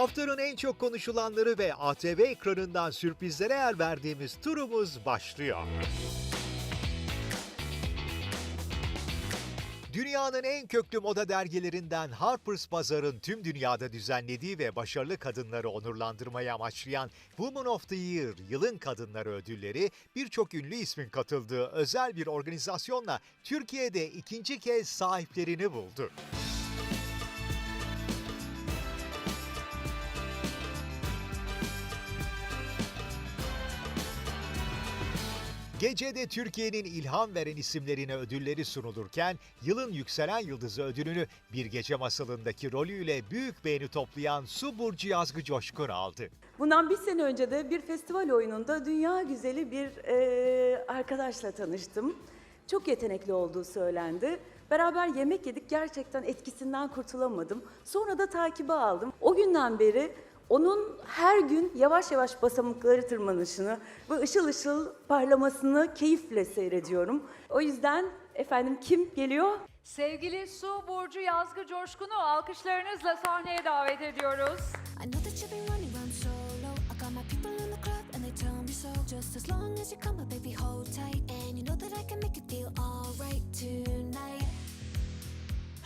Haftanın en çok konuşulanları ve ATV ekranından sürprizlere yer verdiğimiz turumuz başlıyor. Dünyanın en köklü moda dergilerinden Harper's Bazaar'ın tüm dünyada düzenlediği ve başarılı kadınları onurlandırmayı amaçlayan Woman of the Year Yılın Kadınları ödülleri birçok ünlü ismin katıldığı özel bir organizasyonla Türkiye'de ikinci kez sahiplerini buldu. Gecede Türkiye'nin ilham veren isimlerine ödülleri sunulurken yılın yükselen yıldızı ödülünü bir gece masalındaki rolüyle büyük beğeni toplayan Su Burcu Yazgı Coşkun aldı. Bundan bir sene önce de bir festival oyununda dünya güzeli bir e, arkadaşla tanıştım. Çok yetenekli olduğu söylendi. Beraber yemek yedik, gerçekten etkisinden kurtulamadım. Sonra da takibe aldım. O günden beri onun her gün yavaş yavaş basamakları tırmanışını ve ışıl ışıl parlamasını keyifle seyrediyorum. O yüzden efendim kim geliyor? Sevgili Su Burcu Yazgı Coşkun'u alkışlarınızla sahneye davet ediyoruz.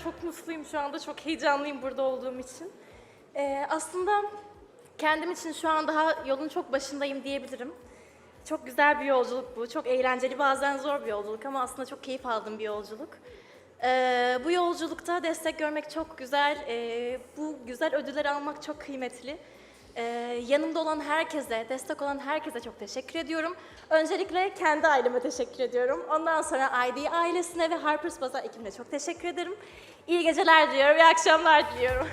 Çok mutluyum şu anda, çok heyecanlıyım burada olduğum için. Ee, aslında kendim için şu an daha yolun çok başındayım diyebilirim. Çok güzel bir yolculuk bu, çok eğlenceli, bazen zor bir yolculuk ama aslında çok keyif aldığım bir yolculuk. Ee, bu yolculukta destek görmek çok güzel, ee, bu güzel ödülleri almak çok kıymetli. Ee, yanımda olan herkese, destek olan herkese çok teşekkür ediyorum. Öncelikle kendi aileme teşekkür ediyorum. Ondan sonra ID ailesine ve Harper's Bazaar ekibine çok teşekkür ederim. İyi geceler diliyorum, iyi akşamlar diliyorum.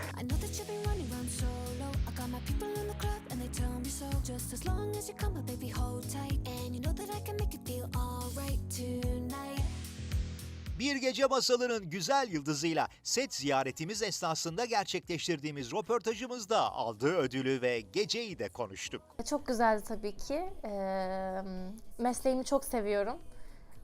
As long as you come, my baby, hold tight. And you know that I can make you feel alright tonight. Bir gece masalının güzel yıldızıyla set ziyaretimiz esnasında gerçekleştirdiğimiz röportajımızda aldığı ödülü ve geceyi de konuştuk. Çok güzeldi tabii ki. Ee, mesleğimi çok seviyorum.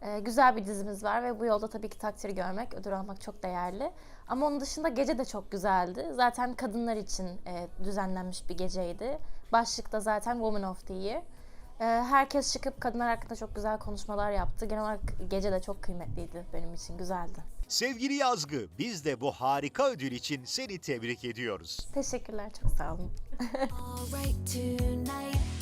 Ee, güzel bir dizimiz var ve bu yolda tabii ki takdir görmek, ödül almak çok değerli. Ama onun dışında gece de çok güzeldi. Zaten kadınlar için e, düzenlenmiş bir geceydi. Başlıkta zaten Woman of the Year. Ee, herkes çıkıp kadınlar hakkında çok güzel konuşmalar yaptı. Genel olarak gece de çok kıymetliydi benim için, güzeldi. Sevgili Yazgı, biz de bu harika ödül için seni tebrik ediyoruz. Teşekkürler, çok sağ olun.